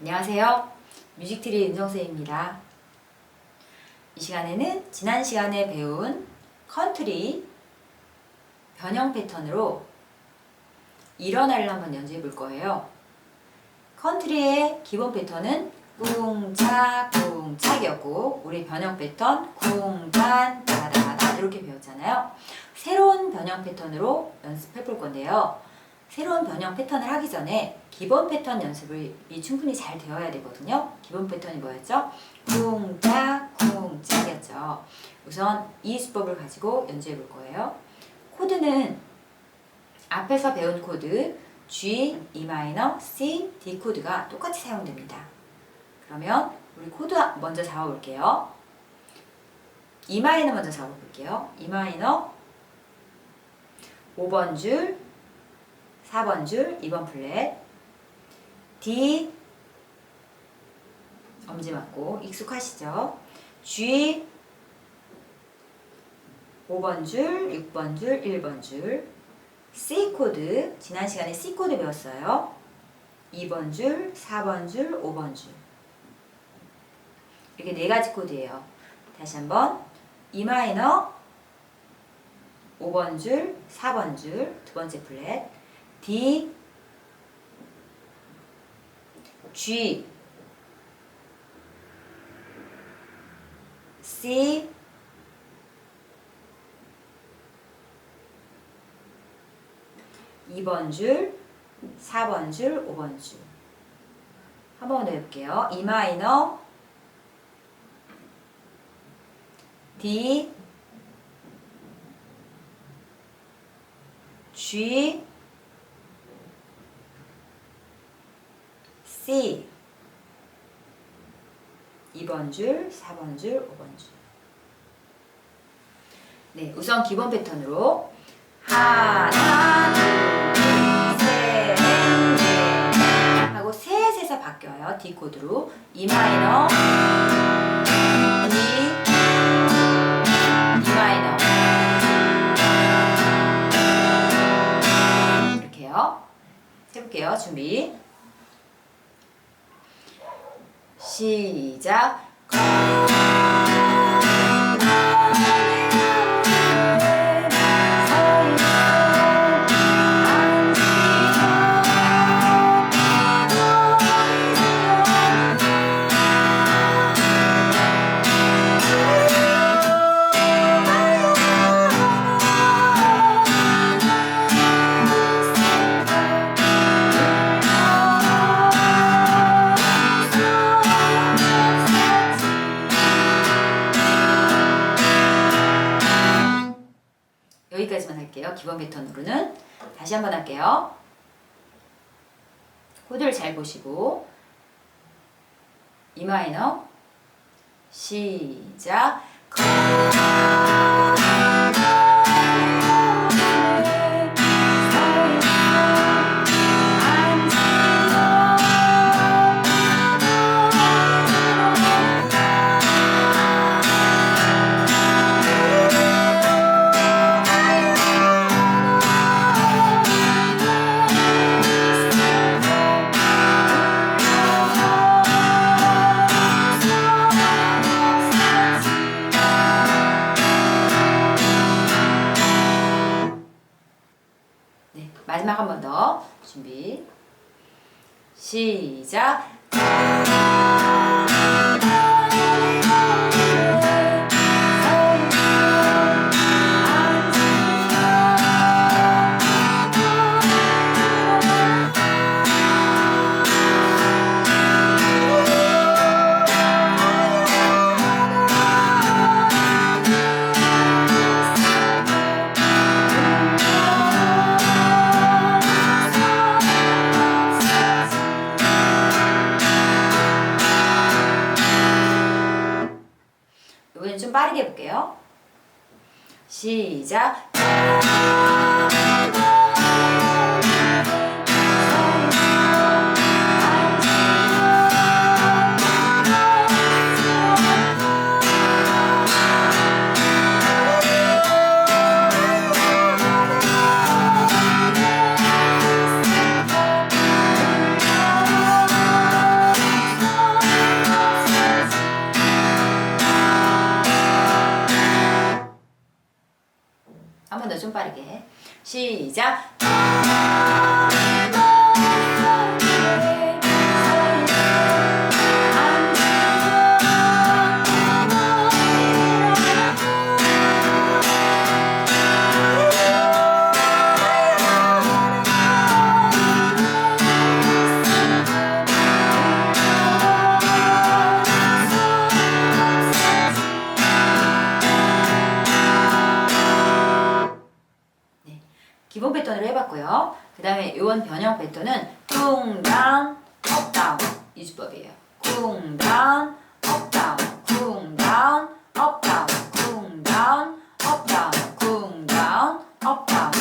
안녕하세요. 뮤직트리 윤정세입니다. 이 시간에는 지난 시간에 배운 컨트리 변형 패턴으로 일어나를 한번 연주해 볼 거예요. 컨트리의 기본 패턴은 꿍짝 꿍짝이었고 우리 변형 패턴 쿵단 다다다 이렇게 배웠잖아요. 새로운 변형 패턴으로 연습해 볼 건데요. 새로운 변형 패턴을 하기 전에 기본 패턴 연습이 충분히 잘 되어야 되거든요. 기본 패턴이 뭐였죠? 쿵짝 쿵짝이었죠. 우선 이 수법을 가지고 연주해 볼 거예요. 코드는 앞에서 배운 코드 G, E 마이너, C, D 코드가 똑같이 사용됩니다. 그러면 우리 코드 먼저 잡아볼게요. E 마이너 먼저 잡아볼게요. E 마이너 5번 줄, 4번 줄, 2번 플랫, D. 엄지 맞고 익숙하시죠? G. 5번 줄, 6번 줄, 1번 줄, C 코드 지난 시간에 C 코드 배웠어요. 2번 줄, 4번 줄, 5번 줄. 이렇게 네 가지 코드예요. 다시 한번. E 마이너 5번 줄, 4번 줄, 두 번째 플랫, D, G, C, 이번 줄, 4번 줄, 5번 줄. 한번더 해볼게요. E 마이너, D, G, C 2번 줄, 4번 줄, 5번 줄. 네, 우선 기본 패턴으로 하나, 둘, 셋, 넷 하고 셋에서 바뀌어요. D 코드로 E 마이너, D, E 마이너 이렇게요. 해볼게요. 준비. 시작. 다시 한번 할게요. 코드를 잘 보시고 E 마이너 시작. 시작. 기본 패턴으로 해봤고요. 그 다음에 요원 변형 패턴은 쿵 다운, 업 다운 이 주법이에요. 쿵 다운, 업 다운, 쿵 다운, 업 다운, 쿵 다운, 업 다운, 쿵 다운, 업 다운.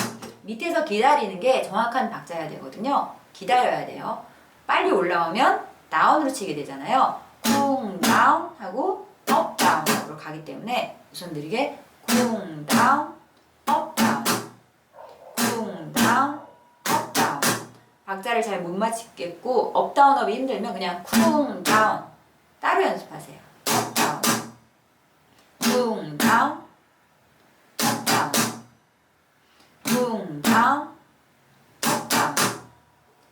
밑에서 기다리는 게 정확한 박자여야 되거든요. 기다려야 돼요. 빨리 올라오면 다운으로 치게 되잖아요. 쿵 다운 하고 업 다운으로 가기 때문에 우선 느리게 쿵 다운, 박자를 잘 못 맞추겠고 업 다운 업이 힘들면 그냥 쿵 다운 따로 연습하세요. 업 다운. 쿵 다운 업 다운. 쿵 다운 업 다운.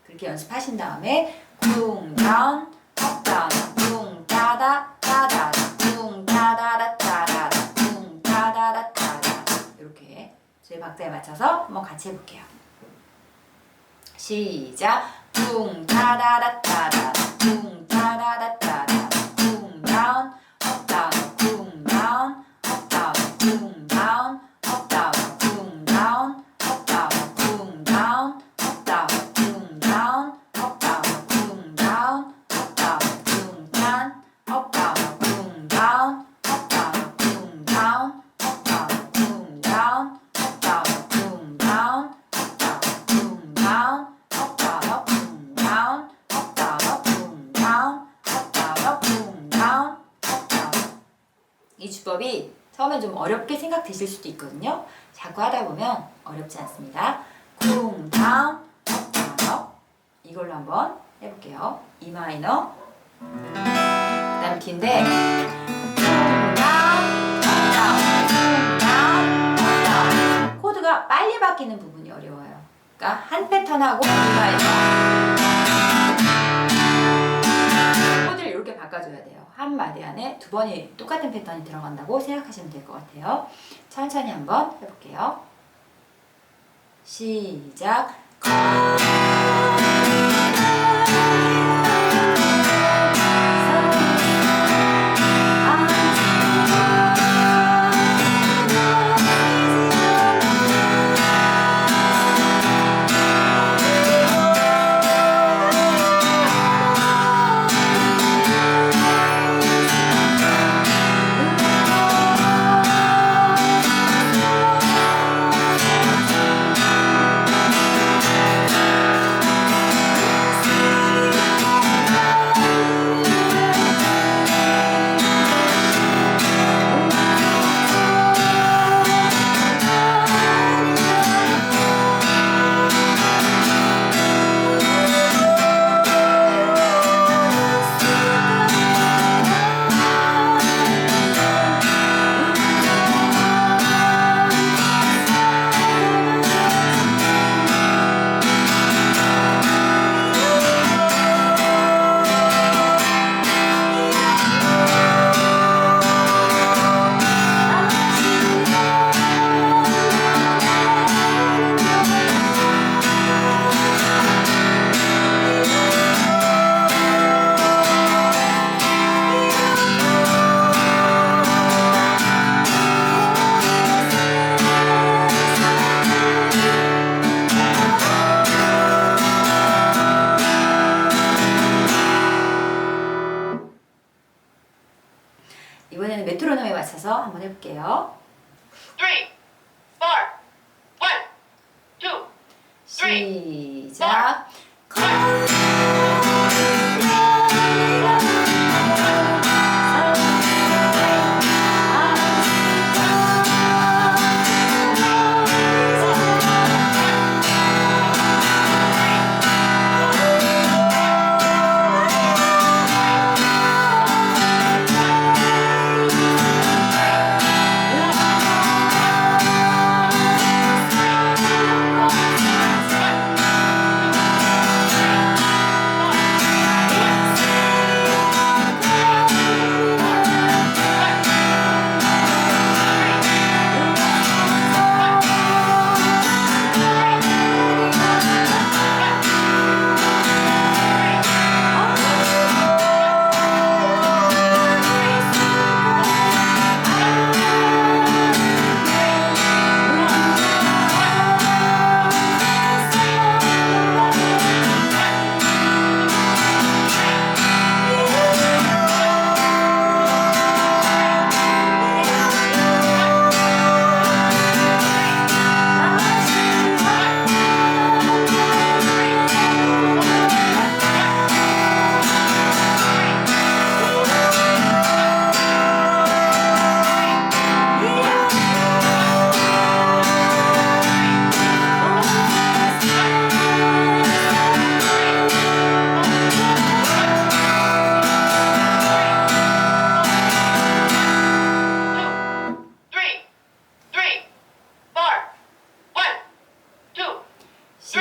그렇게 연습하신 다음에 쿵 다운 업 다운. 쿵 따다 따다 쿵 따다다 따다 쿵 따다다 따다. 이렇게 저희 박자에 맞춰서 한번 같이 해볼게요. 시작. 쿵 따다다 따다 쿵 따다다 따다 처음엔 좀 어렵게 생각되실 수도 있거든요. 자꾸 하다 보면 어렵지 않습니다. 쿵 다운 업 다운 업 이걸로 한번 해볼게요. E 마이너 그 다음 D인데 쿵 다운 업 다운 쿵 다운 업 다운 코드가 빨리 바뀌는 부분이 어려워요. 그러니까 한 패턴 하고 E 마이너 코드를 이렇게 바꿔줘야 돼요. 한 마디 안에 두 번이 똑같은 패턴이 들어간다고 생각하시면 될 것 같아요. 천천히 한번 해볼게요. 시작. 메트로놈에 맞춰서 한번 해볼게요. three, four, one, two, 시작.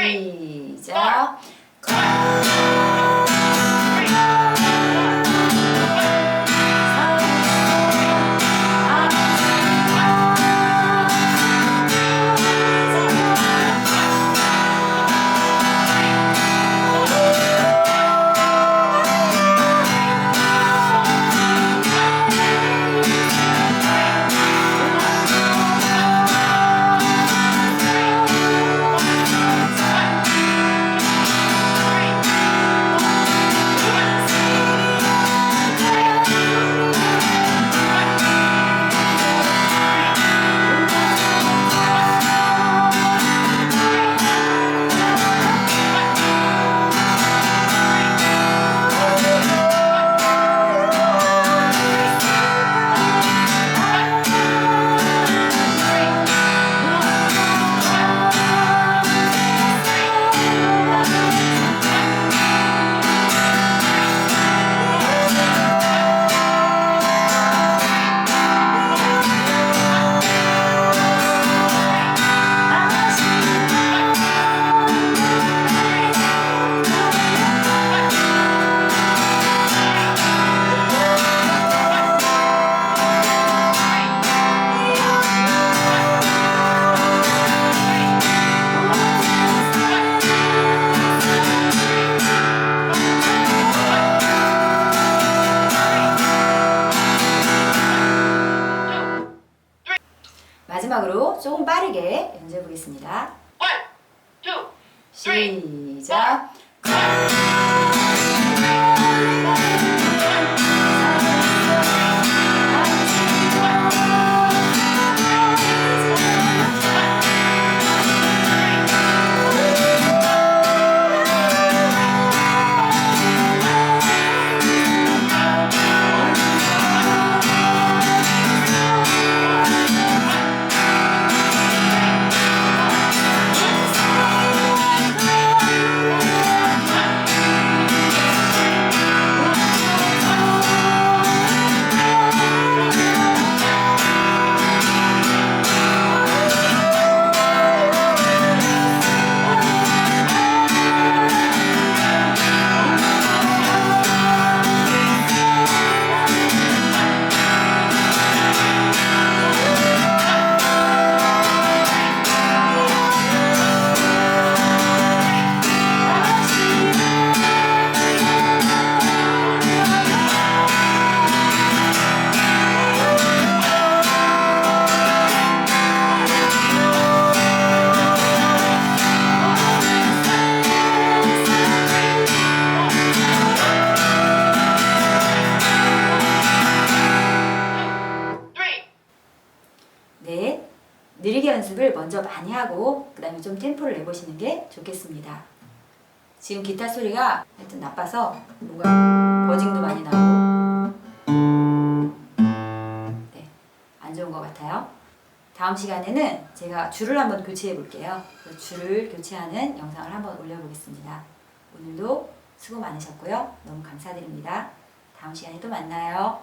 一，二。 많이 하고 그 다음에 좀 템포를 내보시는 게 좋겠습니다. 지금 기타 소리가 하여튼 나빠서 뭔가 버징도 많이 나고 네, 안 좋은 것 같아요. 다음 시간에는 제가 줄을 한번 교체해 볼게요. 그 줄을 교체하는 영상을 한번 올려보겠습니다. 오늘도 수고 많으셨고요. 너무 감사드립니다. 다음 시간에 또 만나요.